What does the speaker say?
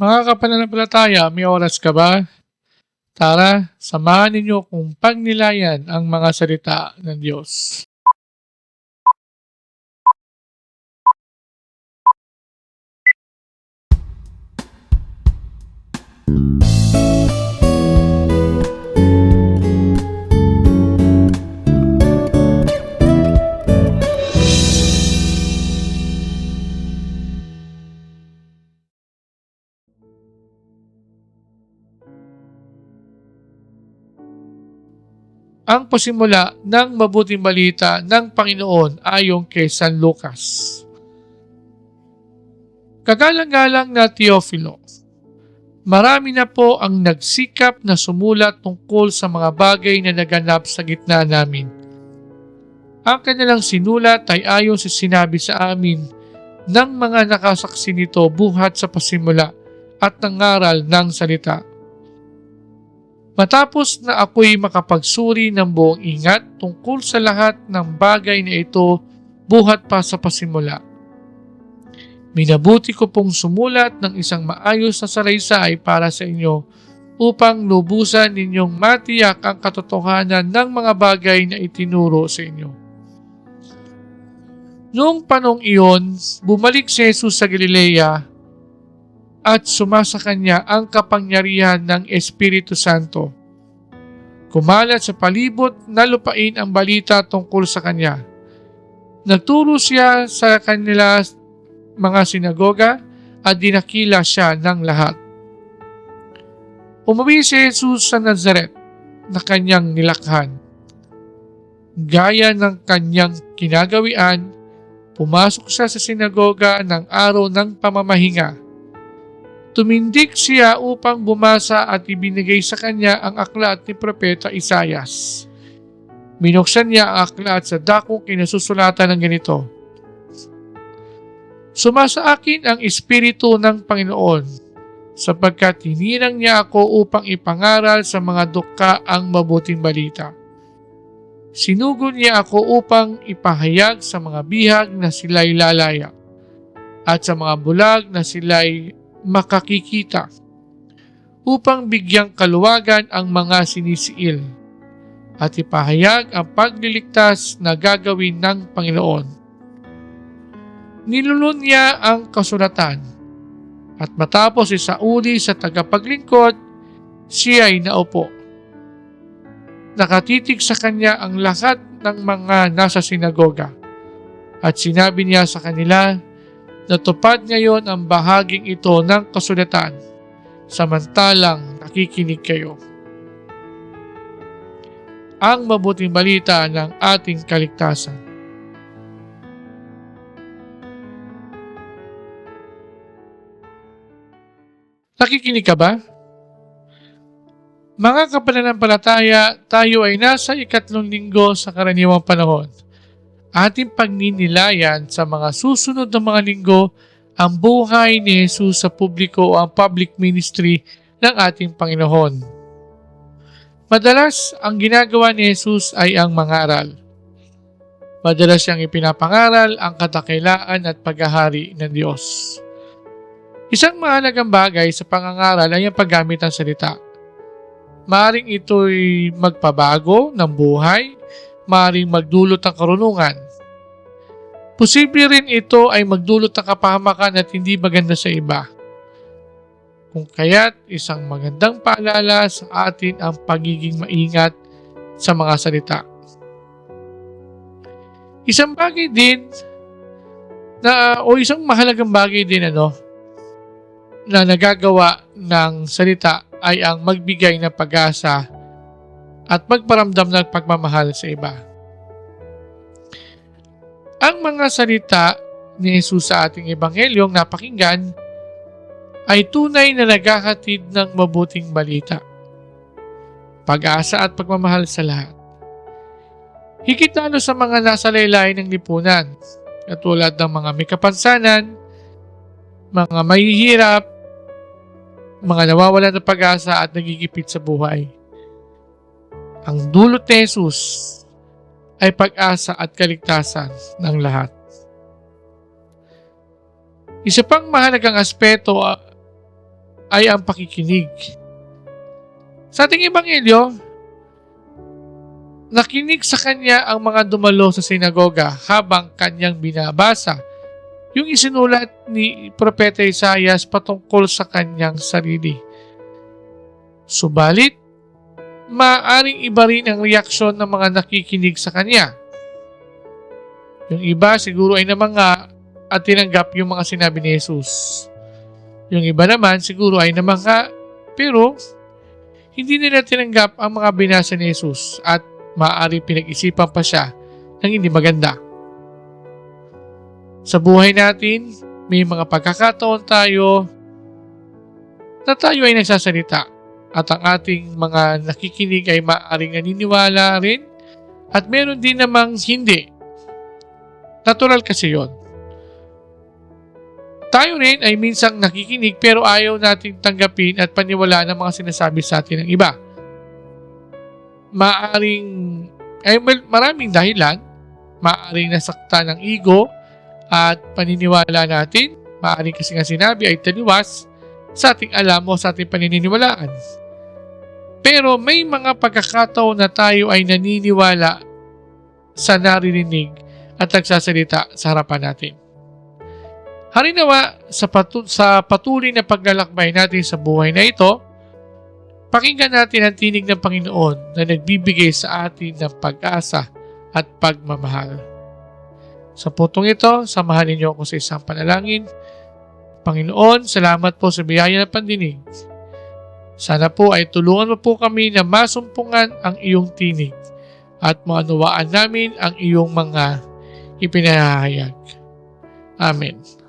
Mga kapananampalataya, may oras ka ba? Tara, samahan ninyo kung pagnilayan ang mga salita ng Diyos. Ang pasimula ng mabuting balita ng Panginoon ayon kay San Lucas. Kagalang-galang na Teofilo, marami na po ang nagsikap na sumulat tungkol sa mga bagay na naganap sa gitna namin. Ang kanilang sinulat ay ayon sa sinabi sa amin ng mga nakasaksi nito buhat sa pasimula at nangaral ng salita. Matapos na ako'y makapagsuri ng buong ingat tungkol sa lahat ng bagay na ito buhat pa sa pasimula. Minabuti ko pong sumulat ng isang maayos na saraysay para sa inyo upang lubusan ninyong matiyak ang katotohanan ng mga bagay na itinuro sa inyo. Noong panong iyon, bumalik si Jesus sa Galilea at sumasa kanya ang kapangyarihan ng Espiritu Santo. Kumalat sa palibot na lupain ang balita tungkol sa kanya. Nagturo siya sa kanila mga sinagoga at dinakila siya ng lahat. Umuwi si Jesus sa Nazaret na kanyang nilakhan. Gaya ng kanyang kinagawian, pumasok siya sa sinagoga ng araw ng pamamahinga Tumindik siya upang bumasa at ibinigay sa kanya ang aklat ni Propeta Isayas. Binuksan niya ang aklat sa dakong kinasusulatan ng ganito. Sumasa akin ang Espiritu ng Panginoon sapagkat hininang niya ako upang ipangaral sa mga dukha ang mabuting balita. Sinugod niya ako upang ipahayag sa mga bihag na sila'y lalaya at sa mga bulag na sila'y makakikita upang bigyang kaluwagan ang mga sinisiil at ipahayag ang pagliligtas na gagawin ng Panginoon. Nilulun niya ang kasulatan at matapos isauli sa tagapaglingkod, siya ay naupo. Nakatitig sa kanya ang lahat ng mga nasa sinagoga at sinabi niya sa kanila, Natupad ngayon ang bahaging ito ng kasulatan, samantalang nakikinig kayo. Ang mabuting balita ng ating kaligtasan. Nakikinig ka ba? Mga kapananampalataya, tayo ay nasa ikatlong linggo sa karaniwang panahon ating pagninilayan sa mga susunod na mga linggo ang buhay ni Jesus sa publiko o ang public ministry ng ating Panginoon. Madalas, ang ginagawa ni Jesus ay ang mangaral. Madalas siyang ipinapangaral ang katakilaan at paghahari ng Diyos. Isang mahalagang bagay sa pangangaral ay ang paggamit ng salita. Maaring ito'y magpabago ng buhay, maaring magdulot ng karunungan. Posible rin ito ay magdulot ng kapahamakan at hindi maganda sa iba. Kung kaya't isang magandang paalala sa atin ang pagiging maingat sa mga salita. Isang bagay din na o isang mahalagang bagay din ano na nagagawa ng salita ay ang magbigay ng pag-asa at magparamdam ng pagmamahal sa iba. Ang mga salita ni Jesus sa ating ebanghelyong napakinggan ay tunay na nagkakatid ng mabuting balita. Pag-asa at pagmamahal sa lahat. Higit lalo sa mga nasa laylayan ng lipunan, katulad ng mga may kapansanan, mga mahihirap, mga nawawalan ng pag-asa at nagigipit sa buhay. Ang dulot ni Jesus ay pag-asa at kaligtasan ng lahat. Isa pang mahalagang aspeto ay ang pakikinig. Sa ating ebanghelyo, nakinig sa kanya ang mga dumalo sa sinagoga habang kanyang binabasa yung isinulat ni Propeta Isaias patungkol sa kanyang sarili. Subalit, maaring iba rin ang reaksyon ng mga nakikinig sa kanya. Yung iba siguro ay namanga at tinanggap yung mga sinabi ni Jesus. Yung iba naman siguro ay namanga pero hindi nila tinanggap ang mga binasa ni Jesus at maaari pinag-isipan pa siya ng hindi maganda. Sa buhay natin, may mga pagkakataon tayo na tayo ay nagsasalita at ang ating mga nakikinig ay maaaring naniniwala rin at meron din namang hindi. Natural kasi yon. Tayo rin ay minsang nakikinig pero ayaw nating tanggapin at paniwalaan ang mga sinasabi sa atin ng iba. Maaring, ay maraming dahilan. Maaring nasakta ng ego at paniniwala natin. Maaring kasi nga sinabi ay taliwas sa ating alam o sa ating paniniwalaan. Pero may mga pagkakataon na tayo ay naniniwala sa naririnig at nagsasalita sa harapan natin. Harinawa sa, patu- sa patuloy na paglalakbay natin sa buhay na ito, pakinggan natin ang tinig ng Panginoon na nagbibigay sa atin ng pag-asa at pagmamahal. Sa putong ito, samahan ninyo ako sa isang panalangin. Panginoon, salamat po sa biyaya ng pandinig. Sana po ay tulungan mo po kami na masumpungan ang iyong tinig at maunawaan namin ang iyong mga ipinahayag. Amen.